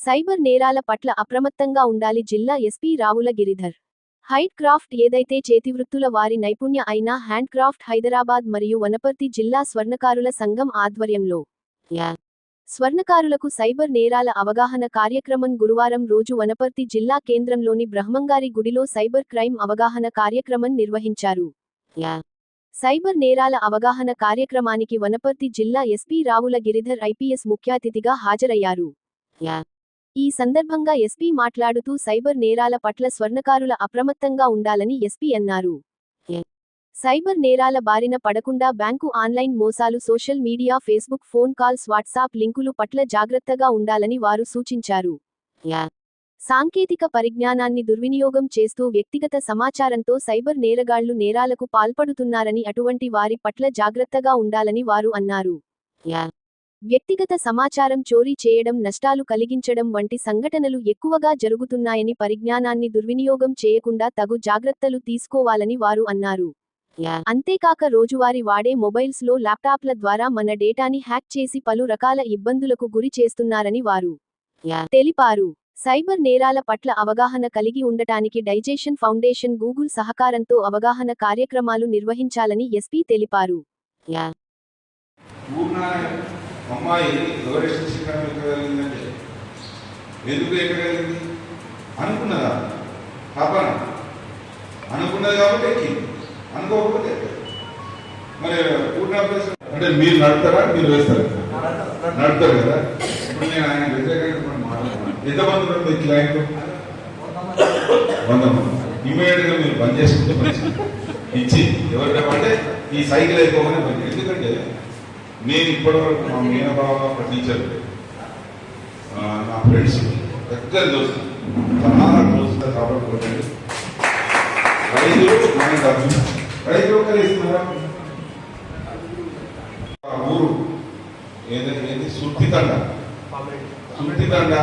Cyber నేరాల పట్ల అప్రమత్తంగా ఉండాలి జిల్లా ఎస్పీ రావుల గిరిధర్. హైట్ క్రాఫ్ట్ ఏదైతే చేతివృత్తుల వారి నైపుణ్య అయిన హ్యాండ్ క్రాఫ్ట్ హైదరాబాద్ మరియు వనపర్తి జిల్లా స్వర్ణకారుల సంఘం ఆధ్వర్యంలో స్వర్ణకారులకు సైబర్ నేరాల అవగాహన కార్యక్రమం గురువారం రోజు వనపర్తి జిల్లా కేంద్రంలోని బ్రహ్మంగారి గుడిలో సైబర్ క్రైమ్ అవగాహన కార్యక్రమం నిర్వహించారు. సైబర్ నేరాల అవగాహన కార్యక్రమానికి వనపర్తి జిల్లా ఎస్పీ రావుల గిరిధర్ ఐపీఎస్ ముఖ్యాతిథిగా హాజరయ్యారు. ఈ సందర్భంగా ఎస్పీ మాట్లాడుతూ సైబర్ నేరాల పట్ల స్వర్ణకారుల అప్రమత్తంగా ఉండాలని ఎస్పీ అన్నారు. సైబర్ నేరాల బారిన పడకుండా బ్యాంకు ఆన్లైన్ మోసాలు social media Facebook phone calls WhatsApp లింకులు పట్ల జాగ్రత్తగా ఉండాలని వారు సూచించారు. సాంకేతిక పరిజ్ఞానాన్ని దుర్వినియోగం చేస్తూ వ్యక్తిగత సమాచారంతో సైబర్ నేరగాళ్ళు నేరాలకు పాల్పడుతున్నారని అటువంటి వారి పట్ల జాగ్రత్తగా ఉండాలని వారు అన్నారు. వ్యక్తిగత సమాచారం చోరీ చేయడం నష్టాలు కలిగించడం వంటి సంఘటనలు ఎక్కువగా జరుగుతున్నాయని పరిజ్ఞానాన్ని దుర్వినియోగం చేయకుండా తగు జాగ్రత్తలు తీసుకోవాలని వారు అన్నారు. అంతేకాక రోజువారీ వాడే మొబైల్స్లో ల్యాప్టాప్ల ద్వారా మన డేటాని హ్యాక్ చేసి పలు రకాల ఇబ్బందులకు గురి చేస్తున్నారని వారు తెలిపారు. సైబర్ నేరాల పట్ల అవగాహన కలిగి ఉండటానికి డైజేషన్ ఫౌండేషన్ గూగుల్ సహకారంతో అవగాహన కార్యక్రమాలు నిర్వహించాలని ఎస్పీ తెలిపారు. అమ్మాయి ఎవరి శిక్షణ ఎక్కగలిగిందంటే ఎందుకు ఎక్కగలిగింది అనుకున్నదా? పాపన అనుకున్నది కాబట్టి ఎక్కింది అనుకోకపోతే. మరి పూర్ణ అభ్యాసం అంటే మీరు నడుపుతారా? మీరు వేస్తారా నడుపుతారు కదా. ఇప్పుడు నేను ఆయన వ్యతిరేకంగా మనం మాట్లాడుతున్నాను. ఎంతమంది ఉన్నారు మీ క్లయింట్ వంద మంది. ఇమీడియట్గా మీరు బంద్ చేసుకుంటే మంచిది. ఇచ్చి ఎవరికైనా అంటే ఈ సైకిల్ అయిపోగానే బంద్. ఎందుకంటే నేను ఇప్పటివరకు మా మీనబావ ఒక టీచర్ నా ఫ్రెండ్స్ దగ్గర దోస్తు. చాలా కాబట్టి రైతులు మన డబ్బు రైతులు ఒక్కరు ఇస్తున్నారా? ఆ ఊరు. ఏదైతే సుత్తితండ సుత్తితండ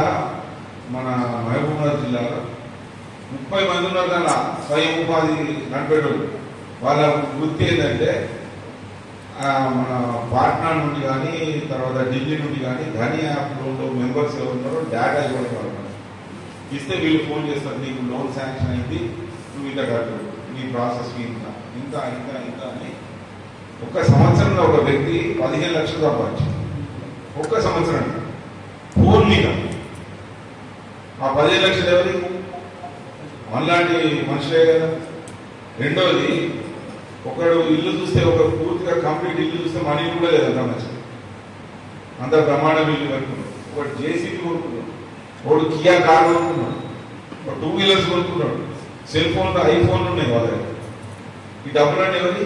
మన మహబూబ్నగర్ జిల్లాలో. ముప్పై మంది ఉన్నారు దానిలో స్వయం ఉపాధి నడిపేటోళ్ళు. వాళ్ళ వృత్తి ఏంటంటే మన పాట్నా నుండి కానీ తర్వాత ఢిల్లీ నుండి కానీ ధని యాప్లో మెంబర్స్ ఎవరు ఉన్నారో డేటా ఇవ్వడం వాళ్ళు ఇస్తే వీళ్ళు ఫోన్ చేస్తారు నీకు లోన్ శాంక్షన్ అయింది నువ్వు ఇంత కట్టు నీ ప్రాసెస్ ఇంత ఇంత ఇంత ఇంత అని ఒక సంవత్సరంలో ఒక వ్యక్తి పదిహేను లక్షలు సంపాదించు ఒక్క సంవత్సరం. ఫోన్ మీద ఆ పదిహేను లక్షలు ఎవరి మనలాంటి మనుషులే కదా. రెండోది ఒకడు ఇల్లు చూస్తే ఒక పూర్తిగా కంప్లీట్ ఇల్లు చూస్తే మన ఇల్లు కూడా లేదు అంత మంచిది అంత బ్రహ్మాండం ఇల్లు కట్టుకున్నాడు ఒకటి జేసీబీ కొనుక్కున్నాడు. ఒకడు కియా కార్ కొనుక్కున్నాడు. ఒక టూ వీలర్స్ కొనుక్కున్నాడు. సెల్ ఫోన్లు ఐఫోన్లు ఉన్నాయి వాళ్ళ దగ్గర. ఈ డబ్బులన్నీ ఎవరి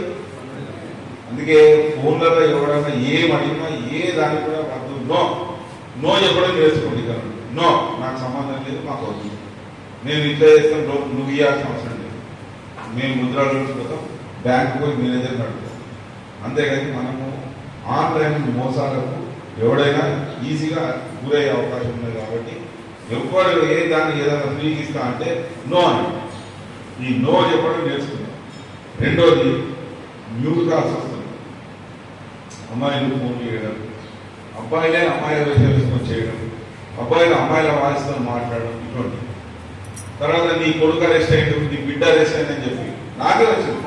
అందుకే ఫోన్లలో ఎవడన్నా ఏం అడిగినా ఏ దానికి కూడా వద్దు. నో. నో చెప్పడం నేర్చుకోండి ఇక నో. నాకు సంబంధం లేదు మాకు వద్దు. నేను ఇట్లా చేస్తాను నువ్వు నువ్వు ఇవ్వాల్సిన అవసరం లేదు. మేము ముద్రాలు పోతాం బ్యాంకు పోయి మేనేజర్ నడుపుతాం అంతేగాని మనము ఆన్లైన్ మోసాలకు ఎవడైనా ఈజీగా గురయ్యే అవకాశం ఉంది కాబట్టి ఎవరు ఏ దాన్ని ఏదైనా ఫ్రీకి ఇస్తా అంటే నో అని. ఈ నో చెప్పడం నేర్చుకున్నాం రెండోది మ్యూట్ కాల్స్ వస్తుంది అమ్మాయిలు ఫోన్ చేయడం అబ్బాయిలే అమ్మాయిల విషయాలు చేయడం అబ్బాయిలు అమ్మాయిల వాయిస్తో మాట్లాడడం ఇటువంటి తర్వాత నీ కొడుకు అరెస్ట్ అయ్యింది నీ బిడ్డ అరెస్ట్ అయిందని చెప్పి నాకే వచ్చింది.